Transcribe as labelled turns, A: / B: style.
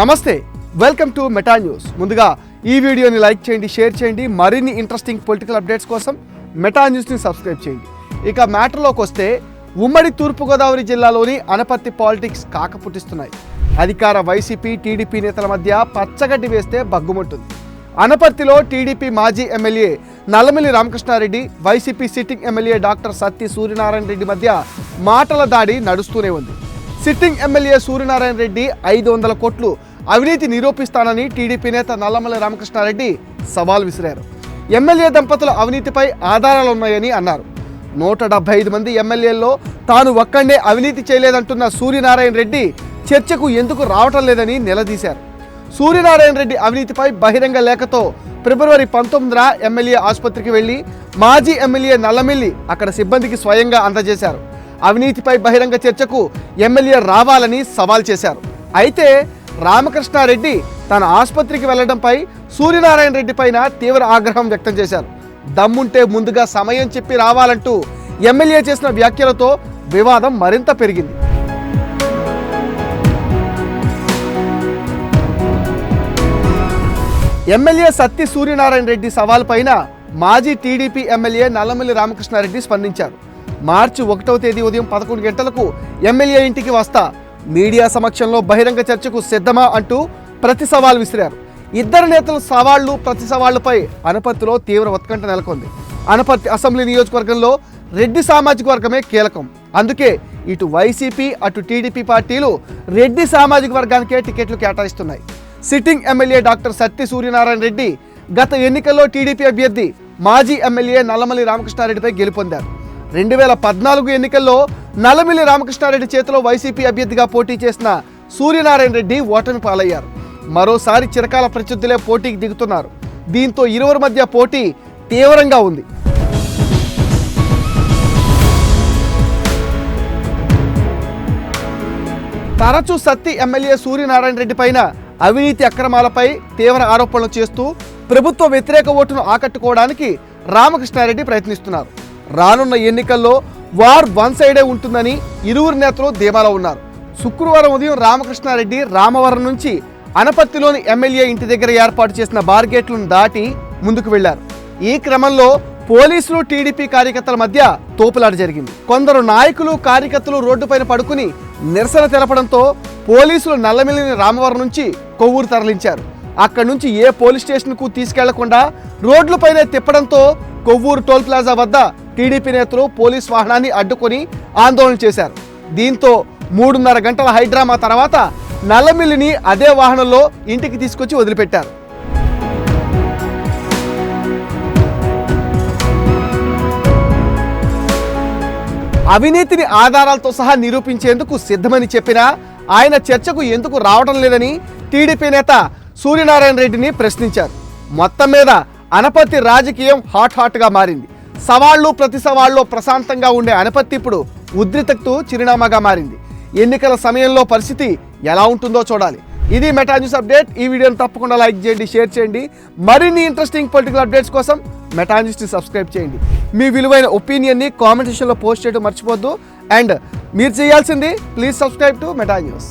A: నమస్తే welcome to Meta news ముందుగా ఈ వీడియోని లైక్ చేయండి షేర్ చేయండి మరిన్ని ఇంట్రెస్టింగ్ పొలిటికల్ అప్డేట్స్ కోసం మెటా న్యూస్ని సబ్స్క్రైబ్ చేయండి. ఇక మ్యాటర్లోకి వస్తే ఉమ్మడి తూర్పుగోదావరి జిల్లాలోని అనపత్తి పాలిటిక్స్ కాకపుట్టిస్తున్నాయి. అధికార వైసీపీ టీడీపీ నేతల మధ్య పచ్చగడ్డి వేస్తే బగ్గుమంటుంది అనపర్తిలో టీడీపీ మాజీ MLA Nallamilli Ramakrishna Reddy YCP sitting MLA doctor Satti Suryanarayana Reddy మధ్య మాటల దాడి నడుస్తూనే ఉంది. సిట్టింగ్ ఎమ్మెల్యే సూర్యనారాయణ రెడ్డి ఐదు వందల కోట్లు. అవినీతి నిరూపిస్తానని టీడీపీ నేత నల్లమల్లి రామకృష్ణారెడ్డి సవాల్ విసిరారు. ఎమ్మెల్యే దంపతుల అవినీతిపై ఆధారాలు ఉన్నాయని అన్నారు. నూట డెబ్బై ఐదు మంది ఎమ్మెల్యేల్లో తాను ఒక్కడే అవినీతి చేయలేదంటున్న సూర్యనారాయణ రెడ్డి చర్చకు ఎందుకు రావటం లేదని నిలదీశారు. సూర్యనారాయణ రెడ్డి అవినీతిపై బహిరంగ లేఖతో ఫిబ్రవరి పంతొమ్మిదిన ఎమ్మెల్యే ఆసుపత్రికి వెళ్ళి మాజీ ఎమ్మెల్యే నల్లమిల్లి అక్కడ సిబ్బందికి స్వయంగా అందజేశారు. అవినీతిపై బహిరంగ చర్చకు ఎమ్మెల్యే రావాలని సవాల్ చేశారు. అయితే రామకృష్ణారెడ్డి తన ఆసుపత్రికి వెళ్ళడంపై సూర్యనారాయణ రెడ్డి పైన తీవ్ర ఆగ్రహం వ్యక్తం చేశారు. దమ్ముంటే ముందుగా సమయం చెప్పి రావాలంటూ ఎమ్మెల్యే చేసిన వ్యాఖ్యలతో వివాదం మరింత పెరిగింది. ఎమ్మెల్యే సత్తి సూర్యనారాయణ రెడ్డి సవాల్ పైన మాజీ టీడీపీ ఎమ్మెల్యే నల్లమల్లి రామకృష్ణారెడ్డి స్పందించారు. మార్చి ఒకటవ తేదీ ఉదయం పదకొండు గంటలకు ఎమ్మెల్యే ఇంటికి వస్తా. మీడియా సమక్షంలో బహిరంగ చర్చకు సిద్ధమా అంటూ ప్రతి సవాల్ విసిరారు. ఇద్దరు నేతల సవాళ్ళు ప్రతి సవాళ్ళపై అనపత్తిలో తీవ్ర ఉత్కంఠ నెలకొంది. అనపర్తి అసెంబ్లీ నియోజకవర్గంలో రెడ్డి సామాజిక వర్గమే కీలకం. అందుకే ఇటు వైసీపీ అటు టీడీపీ పార్టీలు రెడ్డి సామాజిక వర్గానికే టికెట్లు కేటాయిస్తున్నాయి. Sitting MLA doctor Satti Suryanarayana Reddy గత ఎన్నికల్లో టీడీపీ అభ్యర్థి మాజీ ఎమ్మెల్యే నల్లమల్లి రామకృష్ణారెడ్డిపై గెలుపొందారు. రెండు వేల పద్నాలుగు ఎన్నికల్లో నల్లమిల్లి రామకృష్ణారెడ్డి చేతిలో వైసీపీ అభ్యర్థిగా పోటీ చేసిన సూర్యనారాయణ రెడ్డి ఓటమి పాలయ్యారు. మరోసారి చిరకాల ప్రత్యర్థులే పోటీకి దిగుతున్నారు. దీంతో ఇరువురి మధ్య పోటీ తీవ్రంగా ఉంది. తరచూ సత్తి ఎమ్మెల్యే సూర్యనారాయణ రెడ్డి పైన అవినీతి అక్రమాలపై తీవ్ర ఆరోపణలు చేస్తూ ప్రభుత్వ వ్యతిరేక ఓటును ఆకట్టుకోవడానికి రామకృష్ణారెడ్డి ప్రయత్నిస్తున్నారు. రానున్న ఎన్నికల్లో వార్ వన్ సైడే ఉంటుందని ఇరువురు నేతలు ధీమాలో ఉన్నారు. శుక్రవారం ఉదయం రామకృష్ణారెడ్డి రామవరం నుంచి అనపత్తిలోని ఎమ్మెల్యే ఇంటి దగ్గర ఏర్పాటు చేసిన బార్గేట్లను దాటి ముందుకు వెళ్ళారు. ఈ క్రమంలో పోలీసులు టీడీపీ కార్యకర్తల మధ్య తోపులాట జరిగింది. కొందరు నాయకులు కార్యకర్తలు రోడ్డుపైన పడుకుని నిరసన తెలపడంతో పోలీసులు నల్లమిల్లిని రామవరం నుంచి కొవ్వూరు తరలించారు. అక్కడి నుంచి ఏ పోలీస్ స్టేషన్కు తీసుకెళ్ళకుండా రోడ్లపైనే తిప్పడంతో కొవ్వూరు టోల్ ప్లాజా వద్ద టీడీపీ నేతలు పోలీస్ వాహనాన్ని అడ్డుకొని ఆందోళన చేశారు. దీంతో మూడున్నర గంటల హైడ్రామా తర్వాత నల్లమిల్లిని అదే వాహనంలో ఇంటికి తీసుకొచ్చి వదిలిపెట్టారు. అవినీతిని ఆధారాలతో సహా నిరూపించేందుకు సిద్ధమని చెప్పినా ఆయన చర్చకు ఎందుకు రావడం లేదని టీడీపీ నేత సూర్యనారాయణ రెడ్డిని ప్రశ్నించారు. మొత్తం మీద అనపత్తి రాజకీయం హాట్ హాట్గా మారింది. సవాళ్ళు ప్రతి సవాళ్ళు ప్రశాంతంగా ఉండే అనపత్తి ఇప్పుడు ఉద్రిక్తకు చిరునామాగా మారింది. ఎన్నికల సమయంలో పరిస్థితి ఎలా ఉంటుందో చూడాలి. ఇది మెటా న్యూస్ అప్డేట్. ఈ వీడియోని తప్పకుండా లైక్ చేయండి షేర్ చేయండి. మరిన్ని ఇంట్రెస్టింగ్ పొలిటికల్ అప్డేట్స్ కోసం మెటా న్యూస్ని సబ్స్క్రైబ్ చేయండి. మీ విలువైన ఒపీనియన్ని కామెంట్ సెక్షన్లో పోస్ట్ చేయడం మర్చిపోద్దు అండ్ మీరు చేయాల్సింది please subscribe to Meta news